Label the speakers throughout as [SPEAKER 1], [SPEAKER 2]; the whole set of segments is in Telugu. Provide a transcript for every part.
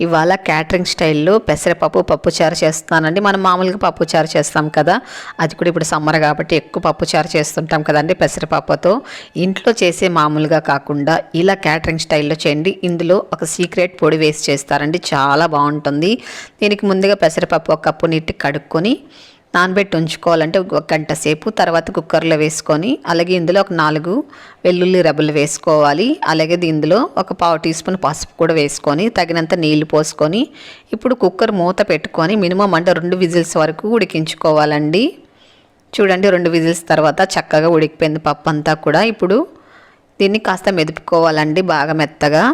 [SPEAKER 1] ఇవాళ క్యాటరింగ్ స్టైల్లో పెసరపప్పు పప్పుచారు చేస్తున్నానండి మనం మామూలుగా పప్పుచారు చేస్తాం కదా. అది కూడా ఇప్పుడు సమ్మర్ కాబట్టి ఎక్కువ పప్పుచారు చేస్తుంటాం కదండి పెసరపప్పుతో. ఇంట్లో చేసే మామూలుగా కాకుండా ఇలా క్యాటరింగ్ స్టైల్లో చేయండి. ఇందులో ఒక సీక్రెట్ పొడి వేసి చేస్తారండి. చాలా బాగుంటుంది. దీనికి ముందుగా పెసరపప్పు ఒక కప్పు నీటి కడుక్కొని నానబెట్టి ఉంచుకోవాలంటే ఒక గంట సేపు తర్వాత కుక్కర్లో వేసుకొని అలాగే ఇందులో ఒక నాలుగు వెల్లుల్లి రెబ్బలు వేసుకోవాలి. అలాగే ఇందులో ఒక పావు టీ స్పూన్ పసుపు కూడా వేసుకొని తగినంత నీళ్ళు పోసుకొని ఇప్పుడు కుక్కర్ మూత పెట్టుకొని మినిమం అంటే రెండు విజిల్స్ వరకు ఉడికించుకోవాలండి. చూడండి రెండు విజిల్స్ తర్వాత చక్కగా ఉడికిపోయింది పప్పు అంతా కూడా. ఇప్పుడు దీన్ని కాస్త మెదుపుకోవాలండి బాగా మెత్తగా.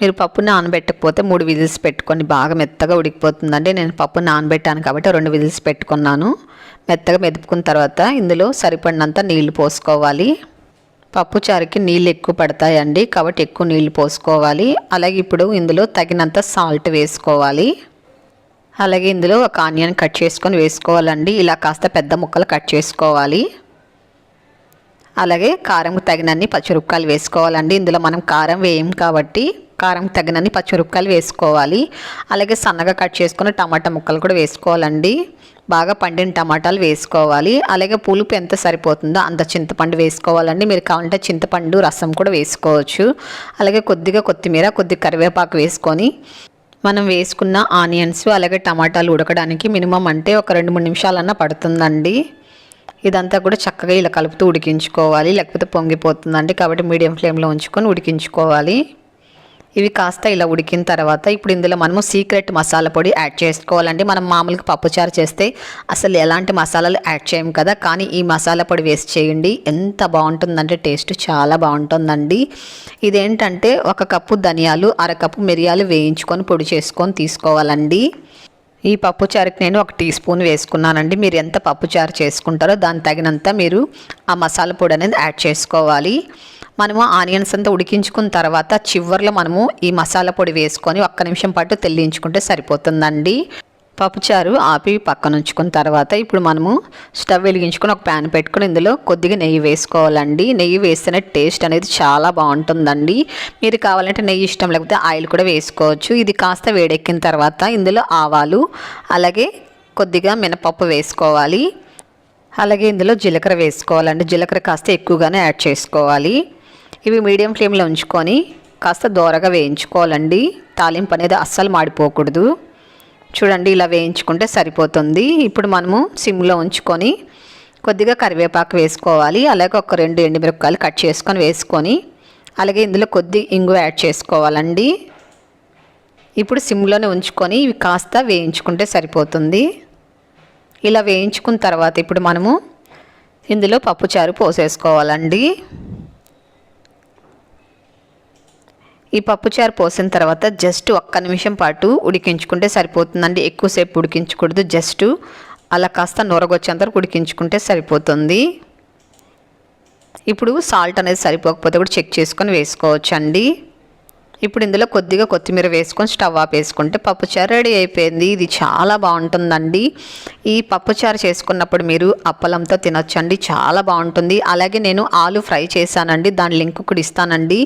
[SPEAKER 1] మీరు పప్పు నానబెట్టకపోతే మూడు విజిల్స్ పెట్టుకొని బాగా మెత్తగా ఉడికిపోతుందండి. నేను పప్పు నానబెట్టాను కాబట్టి రెండు విజిల్స్ పెట్టుకున్నాను. మెత్తగా మెదుపుకున్న తర్వాత ఇందులో సరిపడినంత నీళ్ళు పోసుకోవాలి. పప్పు చారుకి నీళ్ళు ఎక్కువ పడతాయండి కాబట్టి ఎక్కువ నీళ్ళు పోసుకోవాలి. అలాగే ఇప్పుడు ఇందులో తగినంత సాల్ట్ వేసుకోవాలి. అలాగే ఇందులో ఒక ఆనియన్ కట్ చేసుకొని వేసుకోవాలండి. ఇలా కాస్త పెద్ద ముక్కలు కట్ చేసుకోవాలి. అలాగే కారం తగినన్ని పచ్చిమిరపకాయలు వేసుకోవాలండి. ఇందులో మనం కారం వేయం కాబట్టి కారం తగినన్ని పచ్చిమిరపకాయలు వేసుకోవాలి. అలాగే సన్నగా కట్ చేసుకుని టమాటా ముక్కలు కూడా వేసుకోవాలండి. బాగా పండిన టమాటాలు వేసుకోవాలి. అలాగే పులుపు ఎంత సరిపోతుందో అంత చింతపండు వేసుకోవాలండి. మీరు కావాలంటే చింతపండు రసం కూడా వేసుకోవచ్చు. అలాగే కొద్దిగా కొత్తిమీర కొద్ది కరివేపాకు వేసుకొని మనం వేసుకున్న ఆనియన్స్ అలాగే టమాటాలు ఉడకడానికి మినిమం అంటే ఒక రెండు మూడు నిమిషాలన్నా పడుతుందండి. ఇదంతా కూడా చక్కగా ఇలా కలుపుతూ ఉడికించుకోవాలి. లేకపోతే పొంగిపోతుందండి. కాబట్టి మీడియం ఫ్లేమ్లో ఉంచుకొని ఉడికించుకోవాలి. ఇవి కాస్త ఇలా ఉడికిన తర్వాత ఇప్పుడు ఇందులో మనము సీక్రెట్ మసాలా పొడి యాడ్ చేసుకోవాలండి. మనం మామూలుగా పప్పుచారు చేస్తే అసలు ఎలాంటి మసాలాలు యాడ్ చేయం కదా. కానీ ఈ మసాలా పొడి వేసి చేయండి. ఎంత బాగుంటుందంటే టేస్ట్ చాలా బాగుంటుందండి. ఇదేంటంటే ఒక కప్పు ధనియాలు అరకప్పు మిరియాలు వేయించుకొని పొడి చేసుకొని తీసుకోవాలండి. ఈ పప్పుచారుకి నేను ఒక టీ స్పూన్ వేసుకున్నానండి. మీరు ఎంత పప్పుచారు చేసుకుంటారో దానికి తగినంత మీరు ఆ మసాలా పొడి అనేది యాడ్ చేసుకోవాలి. మనము ఆనియన్స్ అంతా ఉడికించుకున్న తర్వాత చివర్లో మనము ఈ మసాలా పొడి వేసుకొని ఒక్క నిమిషం పాటు తెల్లించుకుంటే సరిపోతుందండి. పప్పుచారు ఆపి పక్కన ఉంచుకున్న తర్వాత ఇప్పుడు మనము స్టవ్ వెలిగించుకొని ఒక ప్యాన్ పెట్టుకొని ఇందులో కొద్దిగా నెయ్యి వేసుకోవాలండి. నెయ్యి వేస్తేనే టేస్ట్ అనేది చాలా బాగుంటుందండి. మీరు కావాలంటే నెయ్యి ఇష్టం లేకపోతే ఆయిల్ కూడా వేసుకోవచ్చు. ఇది కాస్త వేడెక్కిన తర్వాత ఇందులో ఆవాలు అలాగే కొద్దిగా మినపప్పు వేసుకోవాలి. అలాగే ఇందులో జీలకర్ర వేసుకోవాలండి. జీలకర్ర కాస్త ఎక్కువగానే యాడ్ చేసుకోవాలి. ఇవి మీడియం ఫ్లేమ్లో ఉంచుకొని కాస్త దోరగా వేయించుకోవాలండి. తాలింపు అనేది అస్సలు మాడిపోకూడదు. చూడండి ఇలా వేయించుకుంటే సరిపోతుంది. ఇప్పుడు మనము సిమ్లో ఉంచుకొని కొద్దిగా కరివేపాకు వేసుకోవాలి. అలాగే ఒక రెండు ఎండుమిరపకాయలు కట్ చేసుకొని వేసుకొని అలాగే ఇందులో కొద్ది ఇంగు యాడ్ చేసుకోవాలండి. ఇప్పుడు సిమ్లోనే ఉంచుకొని ఇవి కాస్త వేయించుకుంటే సరిపోతుంది. ఇలా వేయించుకున్న తర్వాత ఇప్పుడు మనము ఇందులో పప్పుచారు పోసేసుకోవాలండి. ఈ పప్పుచారు పోసిన తర్వాత జస్ట్ ఒక్క నిమిషం పాటు ఉడికించుకుంటే సరిపోతుందండి. ఎక్కువసేపు ఉడికించకూడదు. జస్ట్ అలా కాస్త నూరగొచ్చేంత వరకు ఉడికించుకుంటే సరిపోతుంది. ఇప్పుడు సాల్ట్ అనేది సరిపోకపోతే కూడా చెక్ చేసుకొని వేసుకోవచ్చండి. ఇప్పుడు ఇందులో కొద్దిగా కొత్తిమీర వేసుకొని స్టవ్ ఆపేసుకుంటే పప్పుచారు రెడీ అయిపోయింది. ఇది చాలా బాగుంటుందండి. ఈ పప్పుచారు చేసుకున్నప్పుడు మీరు అప్పలంతో తినొచ్చండి. చాలా బాగుంటుంది. అలాగే నేను ఆలు ఫ్రై చేశానండి. దాని లింక్ కూడా ఇస్తానండి.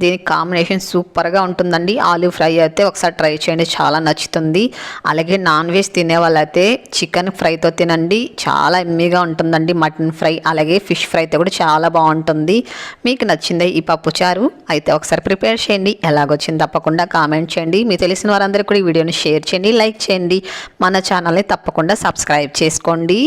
[SPEAKER 1] దీనికి కాంబినేషన్ సూపర్గా ఉంటుందండి. ఆలు ఫ్రై అయితే ఒకసారి ట్రై చేయండి. చాలా నచ్చుతుంది. అలాగే నాన్ వెజ్ తినే వాళ్ళైతే చికెన్ ఫ్రైతో తినండి. చాలా ఎమ్మీగా ఉంటుందండి మటన్ ఫ్రై. అలాగే ఫిష్ ఫ్రైతో కూడా చాలా బాగుంటుంది. మీకు నచ్చింది ఈ పప్పుచారు అయితే ఒకసారి ప్రిపేర్ చేయండి. ఎలా ఎలాగొచ్చింది తప్పకుండా కామెంట్ చేయండి. మీ తెలిసిన వారందరికీ కూడా ఈ వీడియోని షేర్ చేయండి. లైక్ చేయండి. మన ఛానల్ని తప్పకుండా సబ్స్క్రైబ్ చేసుకోండి.